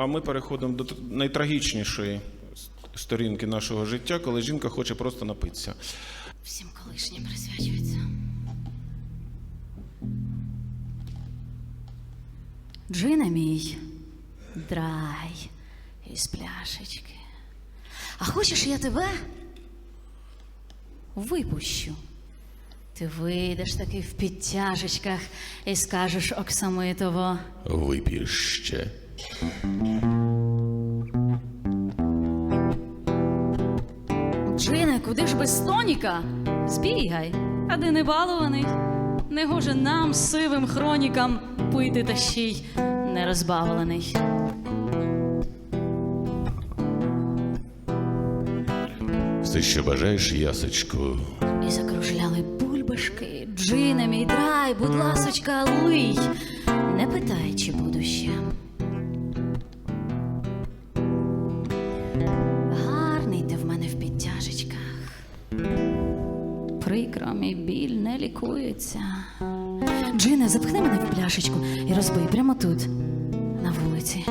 А ми переходимо до найтрагічнішої сторінки нашого життя, коли жінка хоче просто напитися. Всім колишнім присвячується. Джина мій, драй із пляшечки. А хочеш я тебе випущу? Ти вийдеш таки в підтяжечках і скажеш Оксамитово. Вип'єш ще. Джине, куди ж без тоніка? Збігай, а де не балований. Не гоже нам, сивим хронікам, пити та ще й не розбавлений. Все, що бажаєш, ясочку. І закружляли бульбашки. Джине, мій драй, будь ласочка, лий. Не питай, чи буду ще. Гарний ти в мене в підтяжечках. Прикро, мій біль не лікується. Джине, запхни мене в пляшечку і розбий прямо тут, на вулиці.